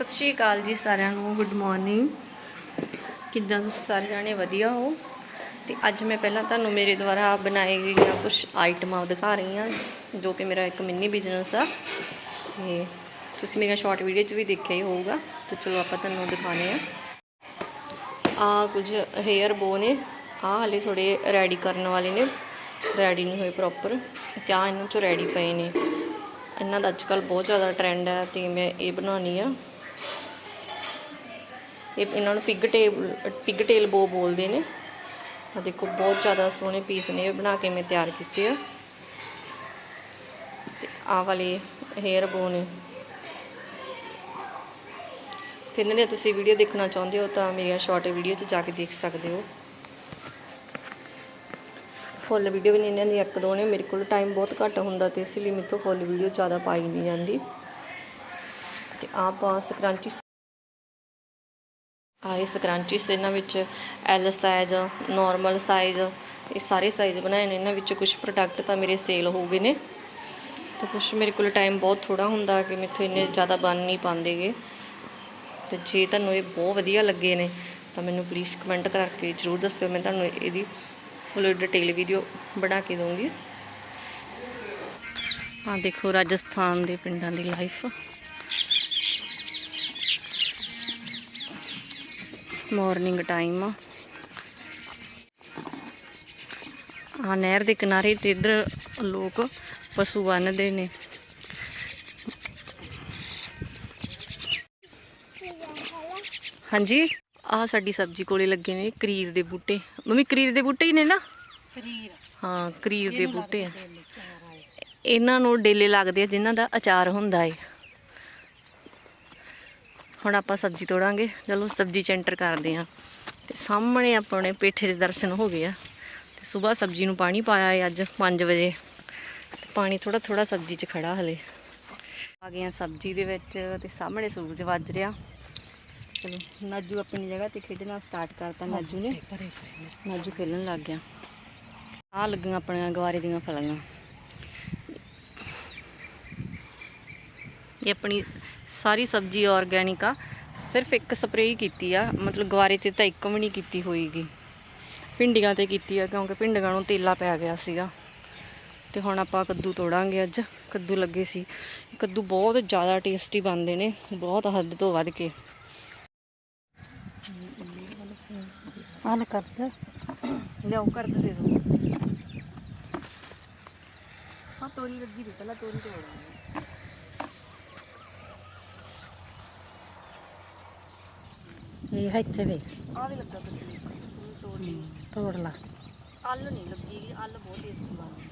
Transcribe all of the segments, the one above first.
ਸਤਿ ਸ਼੍ਰੀ ਅਕਾਲ ਜੀ ਸਾਰਿਆਂ ਨੂੰ ਗੁੱਡ ਮਾਰਨਿੰਗ ਕਿੱਦਾਂ ਤੁਸੀਂ ਸਾਰੇ ਜਾਣੇ ਵਧੀਆ ਹੋ? ਤੇ ਅੱਜ ਮੈਂ ਪਹਿਲਾਂ ਤੁਹਾਨੂੰ ਮੇਰੇ ਦੁਆਰਾ ਬਣਾਏ ਗਈਆਂ ਕੁਝ ਆਈਟਮਾਂ ਦਿਖਾ ਰਹੀ ਹਾਂ, ਜੋ ਕਿ ਮੇਰਾ ਇੱਕ ਮਿੰਨੀ ਬਿਜ਼ਨਸ ਆ। ਤੇ ਤੁਸੀਂ ਮੇਰੀਆਂ ਸ਼ਾਰਟ ਵੀਡੀਓ 'ਚ ਵੀ ਦੇਖਿਆ ਹੀ ਹੋਊਗਾ, ਤੇ ਚਲੋ ਆਪਾਂ ਤੁਹਾਨੂੰ ਦਿਖਾਣੇ ਆ ਆ ਕੁਝ ਹੇਅਰ ਬੋ ਨੇ, ਆ ਹਲੇ ਥੋੜੇ ਰੈਡੀ ਕਰਨ ਵਾਲੇ ਨੇ ਰੈਡੀ ਨਹੀਂ ਹੋਏ ਪ੍ਰੋਪਰ ਕਿਆ ਇਹਨਾਂ 'ਚੋਂ ਰੈਡੀ ਪਏ ਨੇ। ਇਹਨਾਂ ਦਾ ਅੱਜ ਕੱਲ ਬਹੁਤ ਜ਼ਿਆਦਾ ਟ੍ਰੈਂਡ ਹੈ, ਤੇ ਮੈਂ ਇਹ ਬਣਾਉਣੀ ਆ। ਇਹ ਇਹਨਾਂ ਨੂੰ ਪਿਗ ਟੇਲ ਪਿਗ ਟੇਲ ਬੋ ਬੋਲਦੇ ਨੇ। ਆ ਦੇਖੋ, ਬਹੁਤ ਜ਼ਿਆਦਾ ਸੋਹਣੇ ਪੀਸ ਨੇ, ਇਹ ਬਣਾ ਕੇ ਮੈਂ ਤਿਆਰ ਕੀਤੇ ਆ। ਤੇ ਆਹ ਵਾਲੇ ਹੇਅਰ ਬੋ ਨੇ। ਤੇ ਇਹਨਾਂ ਦੇ ਤੁਸੀਂ ਵੀਡੀਓ ਦੇਖਣਾ ਚਾਹੁੰਦੇ ਹੋ ਤਾਂ ਮੇਰੀਆਂ ਸ਼ਾਰਟ ਵੀਡੀਓ 'ਚ ਜਾ ਕੇ ਦੇਖ ਸਕਦੇ ਹੋ। ਫੁੱਲ ਵੀਡੀਓ ਵੀ ਨਹੀਂ ਇਹਨਾਂ ਦੀ ਇੱਕ ਦੋ ਨੇ, ਮੇਰੇ ਕੋਲ ਟਾਈਮ ਬਹੁਤ ਘੱਟ ਹੁੰਦਾ ਤੇ ਇਸ ਲਈ ਮੇਰੇ ਤੋਂ ਫੁੱਲ ਵੀਡੀਓ ਜ਼ਿਆਦਾ ਪਾਈ ਨਹੀਂ ਜਾਂਦੀ। ਤੇ ਆਪ ਸਕਰੰਚੀ ਆਏ ਸਕਰੰਚੀਸ ਇਹਨਾਂ ਵਿੱਚ ਐਲ ਸਾਈਜ਼ ਨਾਰਮਲ ਸਾਈਜ਼ ਇਹ ਸਾਰੇ ਸਾਈਜ਼ ਬਣਾਏ ਨੇ। ਇਹਨਾਂ ਵਿੱਚ ਕੁਝ ਪ੍ਰੋਡਕਟ ਤਾਂ ਮੇਰੇ ਸੇਲ ਹੋ ਗਏ ਨੇ। ਤੇ ਕੁਝ ਮੇਰੇ ਕੋਲ ਟਾਈਮ ਬਹੁਤ ਥੋੜਾ ਹੁੰਦਾ ਕਿ ਮੈਥੋਂ ਇੰਨੇ ਜ਼ਿਆਦਾ ਬਣ ਨਹੀਂ ਪਾਉਂਦੇਗੇ ਤੇ ਜੇ ਤੁਹਾਨੂੰ ਇਹ ਬਹੁਤ ਵਧੀਆ ਲੱਗੇ ਨੇ, ਤਾਂ ਮੈਨੂੰ ਪਲੀਜ਼ ਕਮੈਂਟ ਕਰਕੇ ਜਰੂਰ ਦੱਸਿਓ। ਮੈਂ ਤੁਹਾਨੂੰ ਇਹਦੀ ਫੁੱਲ ਡਿਟੇਲ ਵੀਡੀਓ ਬਣਾ ਕੇ ਦਊਂਗੀ। ਆ ਦੇਖੋ ਰਾਜਸਥਾਨ ਦੇ ਪਿੰਡਾਂ ਦੀ ਲਾਈਫ ਮਾਰਨਿੰਗ ਟਾਈਮ ਆ। ਆ ਨਹਿਰ ਦੇ ਕਿਨਾਰੇ ਤੇ ਇੱਧਰ ਲੋਕ ਪਸ਼ੂ ਬੰਨਦੇ ਨੇ। ਹਾਂਜੀ ਆ ਸਾਡੀ ਸਬਜ਼ੀ ਕੋਲੇ ਲੱਗੇ ਨੇ ਕਰੀਰ ਦੇ ਬੂਟੇ। ਮੰਮੀ ਕਰੀਰ ਦੇ ਬੂਟੇ ਹੀ ਨੇ ਨਾ? ਕਰੀਰ। ਹਾਂ ਕਰੀਰ ਦੇ ਬੂਟੇ ਆ। ਇਹਨਾਂ ਨੂੰ ਡੇਲੇ ਲੱਗਦੇ ਆ ਜਿਨ੍ਹਾਂ ਦਾ ਅਚਾਰ ਹੁੰਦਾ ਏ। ਹੁਣ ਆਪਾਂ ਸਬਜ਼ੀ ਤੋੜਾਂਗੇ। ਚਲੋ ਸਬਜ਼ੀ ਚ ਐਂਟਰ ਕਰਦੇ ਆ। ਤੇ ਸਾਹਮਣੇ ਆਪਣੇ ਪੇਠੇ ਦੇ ਦਰਸ਼ਨ ਹੋ ਗਏ ਆ। ਤੇ ਸਵੇਰ ਸਬਜ਼ੀ ਨੂੰ ਪਾਣੀ ਪਾਇਆ ਏ ਅੱਜ 5 ਵਜੇ। ਤੇ ਪਾਣੀ ਥੋੜਾ ਥੋੜਾ ਸਬਜ਼ੀ 'ਚ ਖੜਾ ਹਲੇ। ਆ ਗਏ ਆ ਸਬਜ਼ੀ ਦੇ ਵਿੱਚ ਤੇ ਸਾਹਮਣੇ ਸੂਰਜ ਵੱਜ ਰਿਹਾ। ਚਲੋ ਨਾਜੂ ਆਪਣੀ ਜਗ੍ਹਾ ਤੇ ਖੇਡਣਾ ਸਟਾਰਟ ਕਰਤਾ ਨਾਜੂ ਨੇ। ਨਾਜੂ ਖੇਲਣ ਲੱਗ ਗਿਆ। ਆ ਲੱਗੀਆਂ ਆਪਣੀਆਂ ਗਵਾਰੇ ਦੀਆਂ ਫਲੀਆਂ। ਇਹ ਆਪਣੀ ਸਾਰੀ ਸਬਜ਼ੀ ਆਰਗੈਨਿਕ ਆ। ਸਿਰਫ ਇੱਕ ਸਪਰੇਅ ਕੀਤੀ ਆ। ਮਤਲਬ ਗਵਾਰੇ ਤੇ ਤਾਂ ਇੱਕ ਵੀ ਨਹੀਂ ਕੀਤੀ ਹੋਈਗੀ ਭਿੰਡੀਆਂ ਤੇ ਕੀਤੀ ਆ ਕਿਉਂਕਿ ਭਿੰਡੀਆਂ ਨੂੰ ਤੇਲਾ ਪੈ ਗਿਆ ਸੀਗਾ। ਤੇ ਹੁਣ ਆਪਾਂ ਕੱਦੂ ਤੋੜਾਂਗੇ ਅੱਜ। ਕੱਦੂ ਲੱਗੇ ਸੀ। ਕੱਦੂ ਬਹੁਤ ਜ਼ਿਆਦਾ ਟੇਸਟੀ ਬਣਦੇ ਨੇ। ਬਹੁਤ ਹੱਦ ਤੋਂ ਵੱਧ ਕੇ। ਆਨ ਕਰਦਾ ਲਿਆਓ ਕਰ ਦੇ ਦੋ ਹਾਂ ਤੋਰੀ ਲੱਗੀ ਦੀ ਪਹਿਲਾਂ ਤੋਰੀ ਤੋੜਾਂਗੇ। ਇਹ ਇੱਥੇ ਵੇ ਆ ਵੀ ਲੱਗਾ ਕੱਦੂ ਤੋੜ ਲਈ। ਤੋੜ ਲਾ। ਆਲੂ ਨਹੀਂ ਲੱਗੀ ਗੀ, ਆਲੂ ਬਹੁਤ ਟੇਸਟੀ ਬਣਦੇ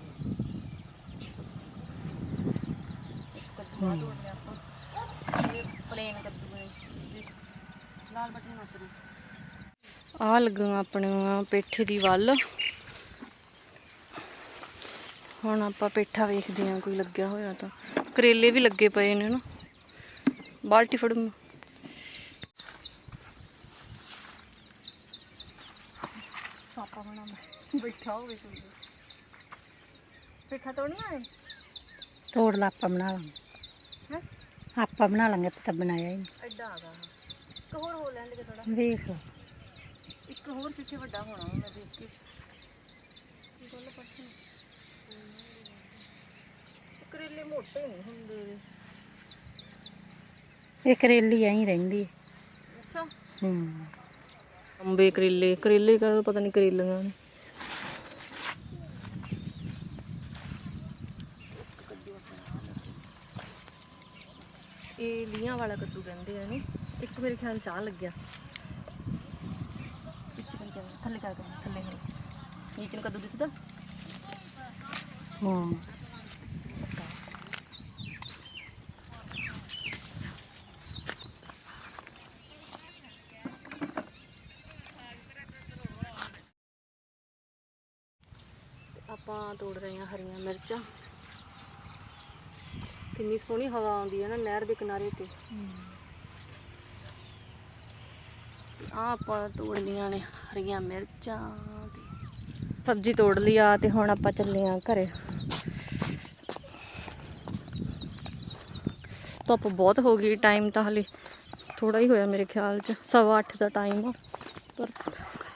ਕੱਦੂ ਆ ਤੋੜ ਲਿਆ ਆਪਾਂ। ਇਹ ਪਲੇਨ ਕੱਦੂ ਹੈ। ਜਿਸ- ਲਾਲ ਬਟਨ ਨਾ ਕਰੋ। ਆ ਲੱਗੀਆਂ ਆਪਣੀਆਂ ਪੇਠੇ ਦੀ ਵੱਲ। ਹੁਣ ਆਪਾਂ ਪੇਠਾ ਵੇਖਦੇ ਹਾਂ ਕੋਈ ਲੱਗਿਆ ਹੋਇਆ ਤਾਂ। ਕਰੇਲੇ ਵੀ ਲੱਗੇ ਪਏ ਨੇ ਨਾ। ਬਾਲਟੀ ਫੜੂ ਸਾਪਾ ਬਣਾ ਬੈਠਾ ਹੋਵੇ ਕੋਈ ਪੇਠਾ ਤੋੜਨਾ ਹੈ ਤੋੜ ਲਾ ਆਪਾਂ ਬਣਾ ਲਾਂਗੇ। ਹੈ? ਆਪਾਂ ਬਣਾ ਲਾਂਗੇ ਤਾਂ ਬਣਾਇਆ ਹੀ ਨਹੀਂ। ਐਡਾ ਆ ਗਾ ਇੱਕ ਹੋਰ ਹੋ ਲੈਣ ਦੇ ਥੋੜਾ ਵੇਖ ਲਾ। ਇੱਕ ਹੋਰ ਕਿੱਥੇ ਵੱਡਾ ਹੋਣਾ ਵਾ, ਮੈਂ ਦੇਖ ਕੇ। ਗੱਲ ਪੱਟੀ ਕਰੇਲੇ ਮੋਟੇ ਨਹੀਂ ਹੁੰਦੇ ਇਹ ਕਰੇਲੀ ਐਂ ਹੀ ਰਹਿੰਦੀ ਅੱਛਾ। ਹੂੰ। ਅੰਬੇ, ਕਰੇਲੇ ਕਰੇਲੇ ਕਰ ਪਤਾ ਨਹੀਂ ਕਰੇਲੀਆਂ ਨੇ। ਇਹ ਲੀਆਂ ਵਾਲਾ ਕੱਦੂ ਕਹਿੰਦੇ ਆ ਨੇ ਇੱਕ ਮੇਰੇ ਖਿਆਲ ਚਾਹ ਲੱਗਿਆ। ਪਿੱਛੇ ਕੰਚਾ ਥੱਲੇ ਕਰ ਥੱਲੇ ਨੀਚੇ ਨੂੰ ਕੱਦੂ ਦਿਸਦਾ? ਹਾਂ। ਆਪਾਂ ਤੋੜ ਰਹੇ ਹਾਂ ਹਰੀਆਂ ਮਿਰਚਾਂ। ਕਿੰਨੀ ਸੋਹਣੀ ਹਵਾ ਆਉਂਦੀ ਹੈ ਨਾ ਨਹਿਰ ਦੇ ਕਿਨਾਰੇ ਤੇ। ਆ ਆਪਾਂ ਤੋੜ ਲੀਆਂ ਨੇ ਹਰੀਆਂ ਮਿਰਚਾਂ ਸਬਜ਼ੀ ਤੋੜ ਲਈ ਆ ਤੇ ਹੁਣ ਆਪਾਂ ਚੱਲੇ ਆ ਘਰੇ। ਧੁੱਪ ਬਹੁਤ ਹੋ ਗਈ ਟਾਈਮ ਤਾਂ ਹਲੇ। ਥੋੜਾ ਹੀ ਹੋਇਆ ਮੇਰੇ ਖਿਆਲ 'ਚ, ਸਵਾ ਅੱਠ ਦਾ ਟਾਈਮ ਆ। ਪਰ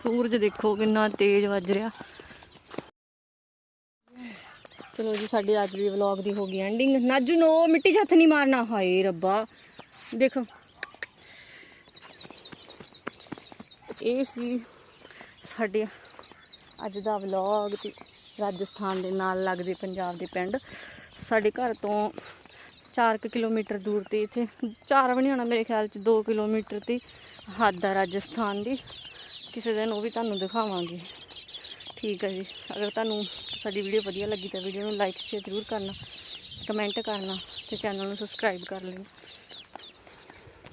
ਸੂਰਜ ਦੇਖੋ ਕਿੰਨਾ ਤੇਜ਼ ਵੱਜ ਰਿਹਾ। ਚਲੋ ਜੀ, ਸਾਡੀ ਅੱਜ ਦੀ ਵਲੌਗ ਦੀ ਹੋ ਗਈ ਐਂਡਿੰਗ ਨਾਜੂ, ਨੋ, ਮਿੱਟੀ 'ਚ ਹੱਥ ਨਹੀਂ ਮਾਰਨਾ। ਹਾਏ ਰੱਬਾ। ਦੇਖੋ। ਇਹ ਸੀ ਸਾਡੇ ਅੱਜ ਦਾ ਵਲੌਗ ਤੇ ਰਾਜਸਥਾਨ ਦੇ ਨਾਲ ਲੱਗਦੇ ਪੰਜਾਬ ਦੇ ਪਿੰਡ। ਸਾਡੇ ਘਰ ਤੋਂ 4 ਕਿਲੋਮੀਟਰ ਦੂਰ ਤੇ ਇੱਥੇ 4 ਵੀ ਨਹੀਂ ਹੋਣਾ ਮੇਰੇ ਖਿਆਲ ਚ 2 ਕਿਲੋਮੀਟਰ ਤੇ ਹੱਦ ਆ ਰਾਜਸਥਾਨ ਦੀ। ਕਿਸੇ ਦਿਨ ਉਹ ਵੀ ਤੁਹਾਨੂੰ ਦਿਖਾਵਾਂਗੇ। ਠੀਕ ਹੈ ਜੀ। ਅਗਰ ਤੁਹਾਨੂੰ ਸਾਡੀ ਵੀਡੀਓ ਵਧੀਆ ਲੱਗੀ ਤਾਂ ਵੀਡੀਓ ਨੂੰ ਲਾਈਕ ਸ਼ੇਅਰ ਜ਼ਰੂਰ ਕਰਨਾ ਕਮੈਂਟ ਕਰਨਾ ਤੇ ਚੈਨਲ ਨੂੰ ਸਬਸਕ੍ਰਾਈਬ ਕਰ ਲੈਣਾ